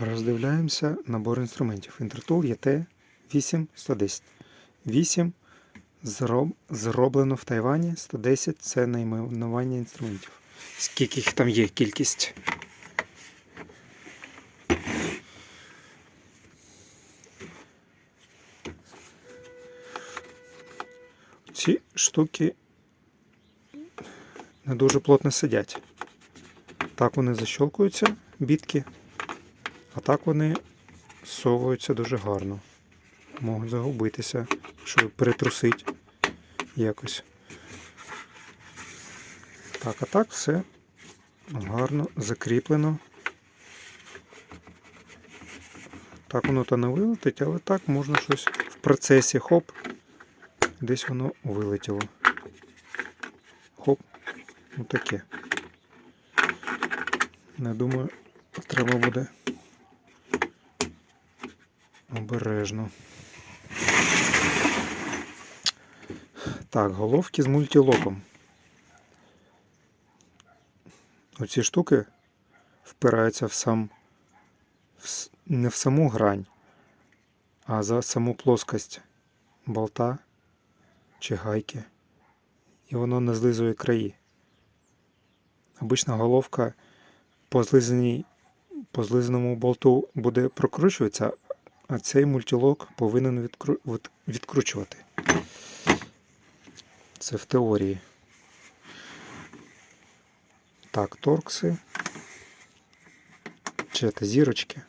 Роздивляємося набор інструментів. Інтертул ЄТ 8110. 8 зроб... зроблено в Тайвані, 110 це найменування інструментів. Скільки їх там є кількість? Ці штуки не дуже плотно сидять. Так вони защолкуються, бітки, а так вони совуються дуже гарно. Можуть загубитися, щоб перетрусить якось. Так, а так все гарно закріплено. Так воно то не вилетить, але так можна щось в процесі хоп, десь воно вилетіло. Хоп, ну таке. Не думаю, треба буде обережно. Так, головки з мультилоком. Оці штуки впираються в сам в не в саму грань, а за саму плоскость болта чи гайки. І воно не злизує краї. Обична головка по по злизаному болту буде прокручуватися, а цей мультилок повинен відкру... відкручувати. Це в теорії. Так, торкси. Чи це зірочки.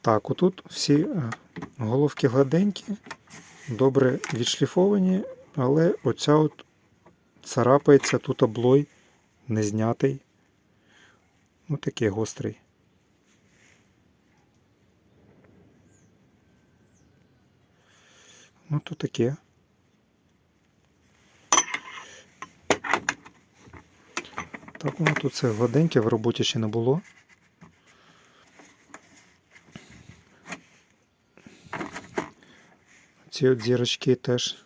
Так, отут всі е, головки гладенькі, добре відшліфовані, але оця от царапається тут облой не знятий. Ну такий гострий. Ну то таке. Так воно тут все гладеньке, в роботі ще не було. Ці от зірочки теж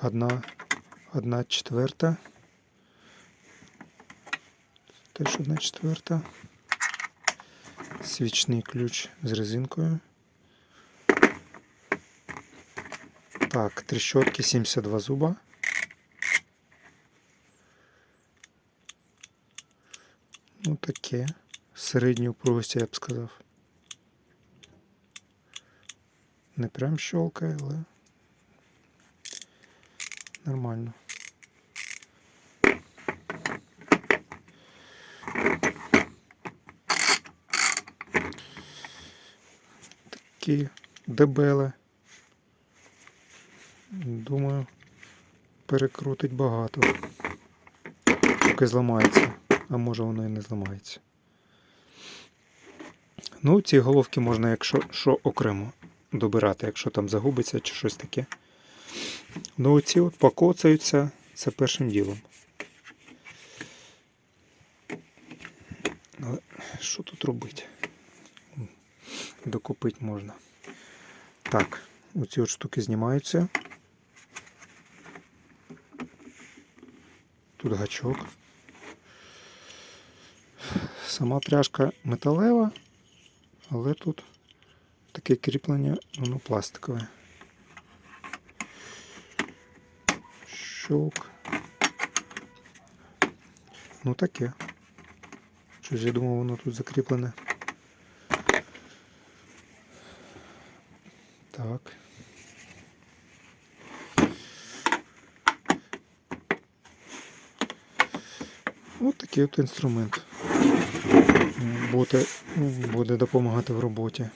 одна, одна четверта. Теж одна четверта. Свічний ключ з резинкою. Так, трещотки 72 зуба. Ну таке. Середньої упругості, я б сказав. Не прям щелкає, але нормально. Такі дебели. Думаю, перекрутить багато. Поки зламається. А може воно і не зламається. Ну, ці головки можна, якщо що, окремо добирати, якщо там загубиться чи щось таке. Ну, оці от покоцаються, це першим ділом. Але що тут робити? Докупити можна. Так, оці от штуки знімаються. Тут гачок. Сама пряжка металева, але тут таке кріплення, воно пластикове. Щелк. Ну таке. Щось я думав, воно тут закріплене. Так. Ось такий от інструмент. Буде, буде допомагати в роботі.